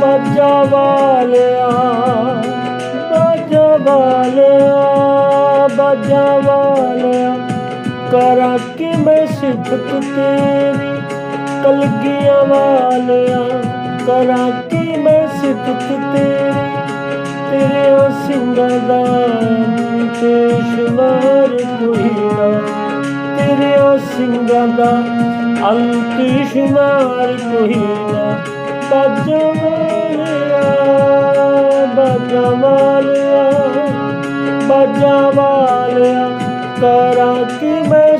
ਬਾਜਾ ਵਾਲਿਆ ਬਾਜਾ ਵਾਲਿਆ ਬਾਜਾ ਵਾਲਿਆ ਕਰਾਂ ਕਿ ਮੈਂ ਸਿਫਤ ਤੇਰੀ ਕਲਗੀਆਂ ਵਾਲਿਆ। ਕਰਾਂ ਕਿ ਮੈਂ ਸਿਫਤ ਤੇਰੀ ਤੇਰੇ ਸਿੰਘਾਂ ਦਾ ਤੇ ਸ਼ੁਮਾਰ ਕੋਈ ਨਾ ਤੇਰੇ ਸਿੰਘਾਂ ਦਾ ਅੰਤ ਸ਼ੁਮਾਰ ਕੋਈ ਨਾ ਬਜਵਾਲਿਆ ਬਜਵਾਲਿਆ ਬਜਵਾਲਿਆ ਕਰਾਂ ਕਿ ਮੈਂ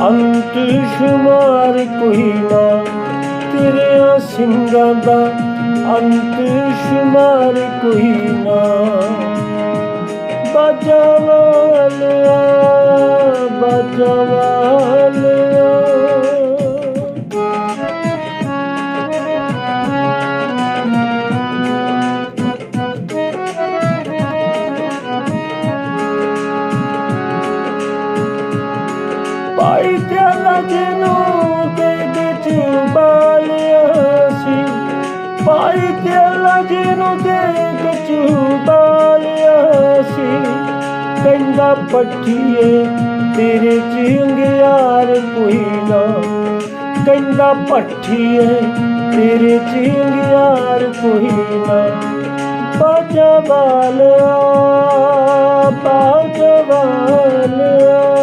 ਅੰਤ ਸ਼ੁਮਾਰ ਕੋਈ ਨਾ ਤੇਰੇ ਸਿੰਘਾਂ ਦਾ ਅੰਤ ਸ਼ੁਮਾਰ ਕੋਈ ਨਾ। ਬਜਵਾਲਿਆ ਬਜਵਾਲਿਆ ਪਾਈ ਤੇ ਜਿਹਨੂੰ ਦੇ ਵਿੱਚ ਬਾਲਿਆ ਸੀ। ਪਾਈ ਤੇ ਜਿਹਨੂੰ ਦੇ ਵਿੱਚ ਬਾਲਿਆ ਸੀ। ਕਹਿੰਦਾ, ਪੱਠੀਏ, ਤੇਰੇ ਚਿੰਗਿਆਰ ਕੋਈ ਨਾ। ਕਹਿੰਦਾ, ਪੱਠੀਏ, ਤੇਰੇ ਚਿੰਗਿਆਰ ਕੋਈ ਨਾ। ਬਾਜਾ ਵਾਲਿਆ ਬਾਜਾ ਵਾਲਿਆ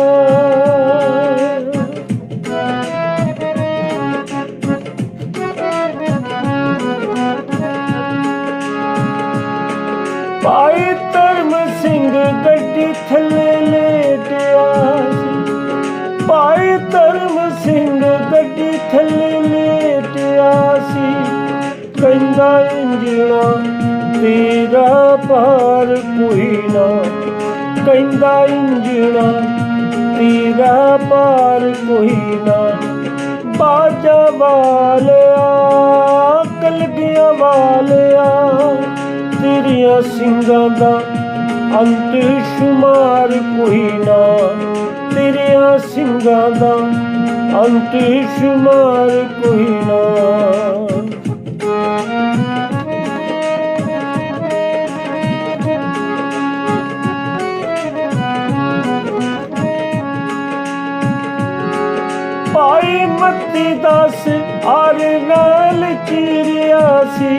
ਸਿੰਘ ਗੱਡੀ ਥੱਲੇ ਲੇਟਿਆ ਸੀ। ਭਾਈ ਧਰਮ ਸਿੰਘ ਗੱਡੀ ਥੱਲੇ ਲੇਟਿਆ ਸੀ। ਕਹਿੰਦਾ ਇੰਜਣਾ ਤੇਰਾ ਪਾਰ ਕੋਈ ਨਾ। ਕਹਿੰਦਾ ਇੰਜਣਾ ਤੇਰਾ ਪਾਰ ਕੋਈ ਨਾ। ਬਾਜਾ ਵਾਲਿਆ, ਕਲਗੀਆਂ ਵਾਲਿਆ, ਤੇਰੀਆਂ ਸਿੰਘਾਂ ਦਾ ਅੰਤ ਸ਼ੁਮਾਰ ਕੋਈ ਨਾ, ਤੇਰੀਆਂ ਸਿੰਘਾਂ ਦਾ ਅੰਤ ਸ਼ੁਮਾਰ ਕੋਈ ਨਾ। ਭਾਈ ਮੱਤੀ ਦਾਸ ਆਰ ਨਾਲ ਚੀਰਿਆ ਸੀ।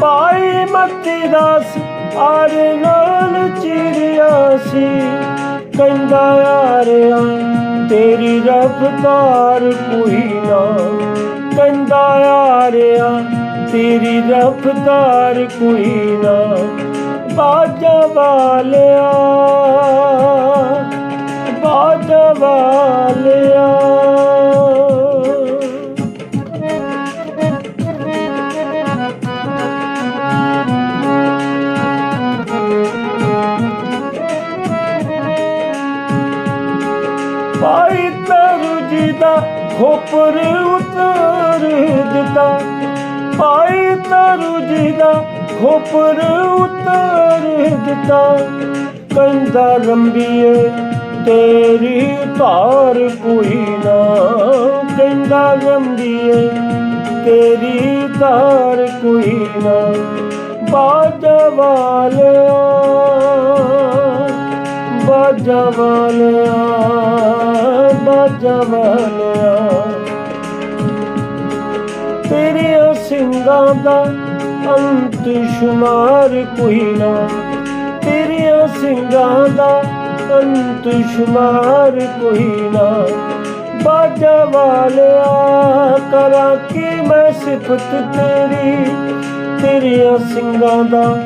ਭਾਈ ਮੱਤੀ ਦਾਸ ਆਰ ਨਾਲ ਚਿੜਿਆ ਸੀ। ਕਹਿੰਦਾ ਆਰਿਆ ਤੇਰੀ ਰਫਤਾਰ ਕੋਈ ਨਾ। ਕਹਿੰਦਾ ਆਰਿਆ ਤੇਰੀ ਰਫਤਾਰ ਕੋਈ ਨਾ। ਬਾਜਾ ਵਾਲਿਆ ਖੋਪਰ ਉਤਾਰ ਦਿੱਤਾ। ਭਾਈ ਤਰੂ ਜੀ ਦਾ ਖੋਪਰ ਉਤਾਰ ਦਿੱਤਾ। ਕਹਿੰਦਾ, ਰੰਬੀਏ, ਤੇਰੀ ਧਾਰ ਕੋਈ ਨਾ। ਕਹਿੰਦਾ, ਰੰਬੀਏ, ਤੇਰੀ ਧਾਰ ਕੋਈ ਨਾ। ਬਾਜਾ ਵਾਲਿਆ ਬਾਜਾ ਵਾਲਿਆ। ਬਾਜਾ ਤੇਰੇ ਸਿੰਘਾਂ ਦਾ ਅੰਤ ਸ਼ੁਮਾਰ ਕੋਈ ਨਾ। ਤੇਰੇ ਸਿੰਘਾਂ ਦਾ ਅੰਤ ਸ਼ੁਮਾਰ ਕੋਈ ਨਾ। ਬਾਜਾ ਵਾਲਿਆ, ਕਰਾਂ ਕਿ ਮੈਂ ਸਿਫਤ ਤੇਰੀ? ਤੇਰੇ ਸਿੰਘਾਂ ਦਾ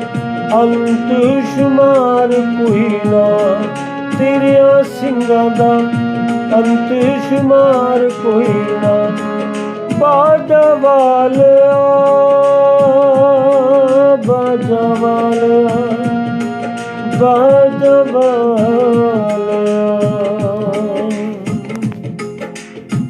ਅੰਤ ਸ਼ੁਮਾਰ ਕੋਈ ਨਾ। ਤੇਰੇ ਸਿੰਘਾਂ ਦਾ ਅੰਤ ਸ਼ੁਮਾਰ ਕੋਈ ਨਾ ਬਾਜਾ ਵਾਲਿਆ ਬਾਜਾ